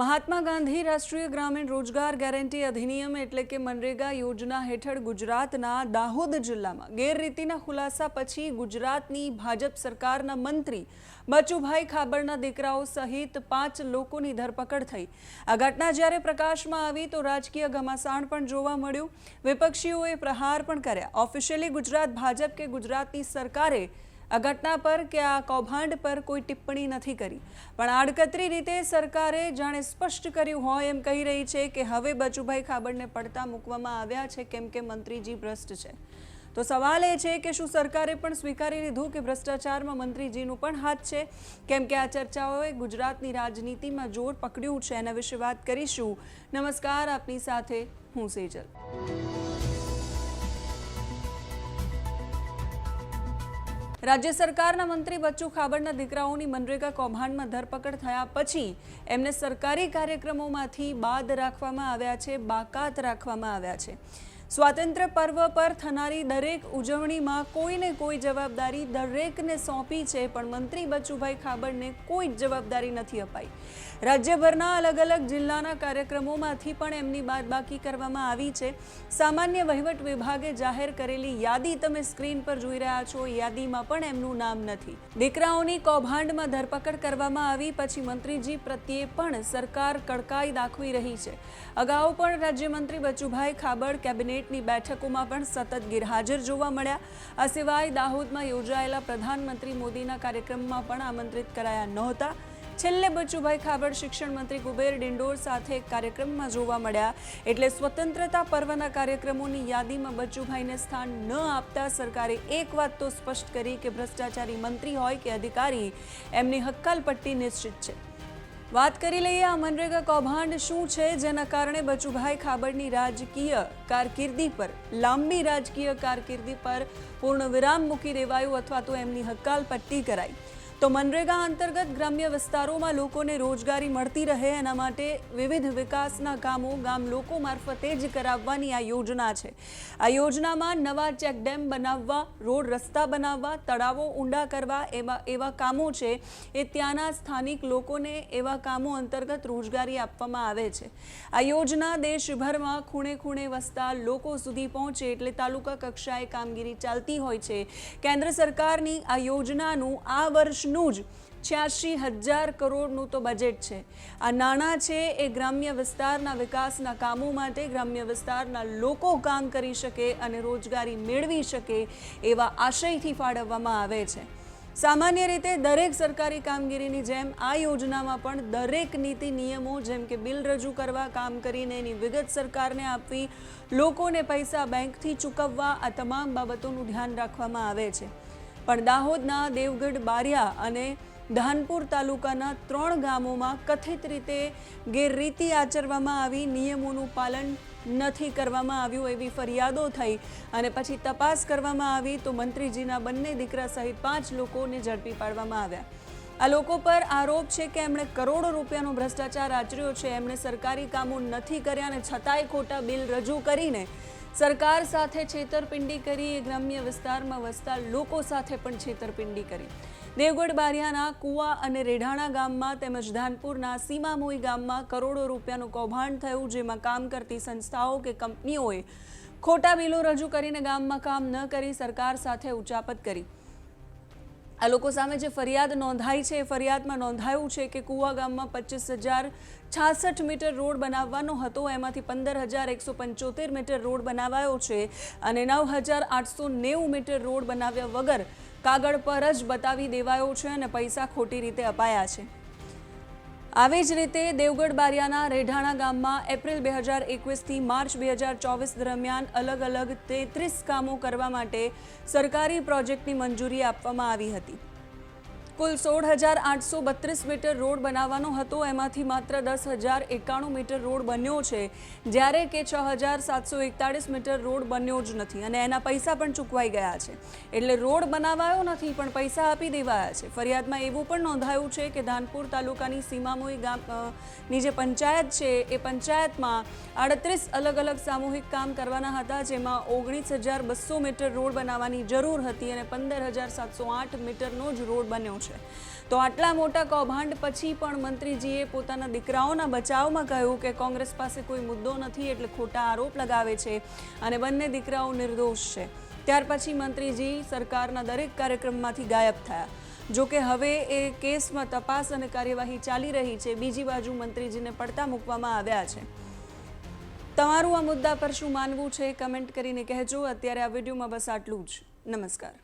મહાત્મા ગાંધી રાષ્ટ્રીય ગ્રામીણ રોજગાર ગેરંટી અધિનિયમ એટલે કે મનરેગા યોજના હેઠળ ગુજરાતના દાહોદ જિલ્લામાં ગેરરીતિના ખુલાસા પછી ગુજરાતની ભાજપ સરકારના મંત્રી બચુભાઈ ખાબડના દીકરાઓ સહિત પાંચ લોકોની ધરપકડ થઈ. આ ઘટના જ્યારે પ્રકાશમાં આવી તો રાજકીય ઘમાસાણ પણ જોવા મળ્યું. વિપક્ષીઓએ પ્રહાર પણ કર્યા. ઓફિશિયલી ગુજરાત ભાજપ કે ગુજરાતની સરકારે આ ઘટના પર કે આ કૌભાંડ પર કોઈ ટિપ્પણી નથી કરી. પણ આડકતરી રીતે સરકારે જાણે સ્પષ્ટ કર્યું હોય એમ કહી રહી છે કે હવે બચુભાઈ ખાબડને પડતા મૂકવામાં આવ્યા છે કેમ કે મંત્રીજી ભ્રષ્ટ છે. તો સવાલ એ છે કે શું સરકારે પણ સ્વીકારી લીધું કે ભ્રષ્ટાચારમાં મંત્રીજીનું પણ હાથ છે? કેમ કે આ ચર્ચાઓએ ગુજરાતની રાજનીતિમાં જોર પકડ્યું છે એના વિશે વાત કરીશું. નમસ્કાર, આપની સાથે હું સેજલ. રાજ્ય સરકારના મંત્રી બચ્ચુ ખાબડના દીકરાઓની મનરેગા કૌભાંડમાં ધરપકડ થયા પછી એમને સરકારી કાર્યક્રમોમાંથી બાદ રાખવામાં આવ્યા છે, બાકાત રાખવામાં આવ્યા છે. સ્વાતંત્ર્ય પર્વ પર થનારી દરેક ઉજવણીમાં કોઈને કોઈ જવાબદારી દરેકને સોંપી છે, પણ મંત્રી બચુભાઈ ખાબડને કોઈ જ જવાબદારી નથી અપાઈ. રાજ્યભરના અલગ અલગ જિલ્લાના કાર્યક્રમોમાંથી પણ એમની બાદબાકી કરવામાં આવી છે. સામાન્ય વહીવટ વિભાગે જાહેર કરેલી યાદી તમે સ્ક્રીન પર જોઈ રહ્યા છો. યાદીમાં પણ એમનું નામ નથી. દીકરાઓની કૌભાંડમાં ધરપકડ કરવામાં આવી, પછી મંત્રીજી પ્રત્યે પણ સરકાર કડકાઈ દાખવી રહી છે. અગાઉ પણ રાજ્યમંત્રી બચુભાઈ ખાબડ કેબિનેટની બેઠકોમાં પણ સતત ગેરહાજર જોવા મળ્યા. આ સિવાય દાહોદમાં યોજાયેલા પ્રધાનમંત્રી મોદીના કાર્યક્રમમાં પણ આમંત્રિત કરાયા નહોતા. છેલ્લે બચુભાઈ ખાબડ શિક્ષણ મંત્રી કુબેર ડિંડોર સાથે એક કાર્યક્રમમાં જોવા મળ્યા. એટલે સ્વતંત્રતા પર્વના કાર્યક્રમોની યાદીમાં બચુભાઈને સ્થાન ન આપતા સરકારે એક વાત તો સ્પષ્ટ કરી કે ભ્રષ્ટાચારી મંત્રી હોય કે અધિકારી, એમની હક્કાલપટ્ટી નિશ્ચિત છે. વાત કરી લઈએ આ મનરેગા કૌભાંડ શું છે, જેના કારણે બચુભાઈ ખાબડની રાજકીય કારકિર્દી પર, લાંબી રાજકીય કારકિર્દી પર પૂર્ણ વિરામ મૂકી દેવાયું અથવા તો એમની હકાલપટ્ટી કરાઈ. તો મનરેગા અંતર્ગત ગ્રામ્ય વિસ્તારોમાં લોકોને રોજગારી મળતી રહે એના માટે વિવિધ વિકાસના કામો ગામ લોકો મારફતે જ કરાવવાની આ યોજના છે. આ યોજનામાં નવા ચેકડેમ બનાવવા, રોડ રસ્તા બનાવવા, તળાવો ઊંડા કરવા એવા એવા કામો છે. એ ત્યાંના સ્થાનિક લોકોને એવા કામો અંતર્ગત રોજગારી આપવામાં આવે છે. આ યોજના દેશભરમાં ખૂણે ખૂણે વસતા લોકો સુધી પહોંચે એટલે તાલુકા કક્ષાએ કામગીરી ચાલતી હોય છે. કેન્દ્ર સરકારની આ યોજનાનું આ વર્ષનું જ છ્યાસી હજાર કરોડનું તો બજેટ છે. આ નાણાં છે એ ગ્રામ્ય વિસ્તારના વિકાસના કામો માટે ગ્રામ્ય વિસ્તારના લોકો કામ કરી શકે અને રોજગારી મેળવી શકે એવા આશયથી ફાળવવામાં આવે છે. સામાન્ય રીતે દરેક સરકારી કામગીરીની જેમ આ યોજનામાં પણ દરેક નીતિ નિયમો જેમ કે બિલ રજૂ કરવા, કામ કરીને એની વિગત સરકારને આપવી, લોકોને પૈસા બેંકથી ચૂકવવા આ તમામ બાબતોનું ધ્યાન રાખવામાં આવે છે. પણ દાહોદના દેવગઢ બારિયા અને ધાનપુર તાલુકાના ત્રણ ગામોમાં કથિત રીતે ગેરરીતિ આચરવામાં આવી, નિયમોનું પાલન નથી કરવામાં આવ્યું એવી ફરિયાદો થઈ અને પછી તપાસ કરવામાં આવી તો મંત્રીજીના બંને દીકરા સહિત પાંચ લોકોને ઝડપી પાડવામાં આવ્યા. આ લોકો પર આરોપ છે કે એમણે કરોડો રૂપિયાનો ભ્રષ્ટાચાર આચર્યો છે. એમણે સરકારી કામો નથી કર્યા અને છતાંય ખોટા બિલ રજૂ કરીને સરકાર સાથે છેતરપિંડી કરી, ગ્રામ્ય વિસ્તારમાં વસતા લોકો સાથે પણ છેતરપિંડી કરી. દેવગઢ બારિયાના કુવા અને રેઢાણા ગામમાં તેમજ ધાનપુરના સીમામોઈ ગામમાં કરોડો રૂપિયાનું કૌભાંડ થયું, જેમાં કામ કરતી સંસ્થાઓ કે કંપનીઓએ ખોટા બિલો રજૂ કરીને ગામમાં કામ ન કરી સરકાર સાથે ઉચાપત કરી. આ લોકો સામે જે ફરિયાદ નોંધાઈ છે, એ ફરિયાદમાં નોંધાયું છે કે કુવા ગામમાં પચીસ હજાર છાસઠ મીટર રોડ બનાવવાનો હતો. એમાંથી પંદર હજાર એકસો પંચોતેર મીટર રોડ બનાવાયો છે અને નવ હજાર આઠસો નેવું મીટર રોડ બનાવ્યા વગર કાગળ પર જ બતાવી દેવાયો છે અને પૈસા ખોટી રીતે અપાયા છે. આવી જ રીતે દેવગઢ બારિયાના રેઢાણા ગામમાં એપ્રિલ બે હજાર એકવીસથી માર્ચ બે હજાર ચોવીસ દરમિયાન અલગ અલગ તેત્રીસ કામો કરવા માટે સરકારી પ્રોજેક્ટની મંજૂરી આપવામાં આવી હતી. કુલ સોળ હજાર આઠસો બત્રીસ મીટર રોડ બનાવવાનો હતો. એમાંથી માત્ર દસ હજાર એકાણું મીટર રોડ બન્યો છે. જ્યારે કે છ હજાર સાતસો એકતાળીસ મીટર રોડ બન્યો જ નથી અને એના પૈસા પણ ચૂકવાઈ ગયા છે. એટલે રોડ બનાવાયો નથી, પણ પૈસા આપી દેવાયા છે. ફરિયાદમાં એવું પણ નોંધાયું છે કે ધાનપુર તાલુકાની સીમામોઈ ગામની જે પંચાયત છે, એ પંચાયતમાં આડત્રીસ અલગ અલગ સામૂહિક કામ કરવાના હતા, જેમાં ઓગણીસ હજાર બસો મીટર રોડ બનાવવાની જરૂર હતી અને પંદર હજાર સાતસો આઠ મીટરનો જ રોડ બન્યો તો આટલા મોટા કૌભાંડ પછી પણ મંત્રીજીએ પોતાના દીકરાઓના બચાવમાં કહ્યું કે કોંગ્રેસ પાસે કોઈ મુદ્દો નથી એટલે ખોટા આરોપ લગાવે છે અને બંને દીકરાઓ નિર્દોષ છે. ત્યાર પછી મંત્રીજી સરકારના દરેક કાર્યક્રમમાંથી ગાયબ થયા. જોકે હવે એ કેસમાં તપાસ અને કાર્યવાહી ચાલી રહી છે. બીજી બાજુ મંત્રીજીને પડતા મૂકવામાં આવ્યા છે. તમારું આ મુદ્દા પર શું માનવું છે? કમેન્ટ કરીને કહેજો. અત્યારે આ વિડીયોમાં બસ આટલું જ. નમસ્કાર.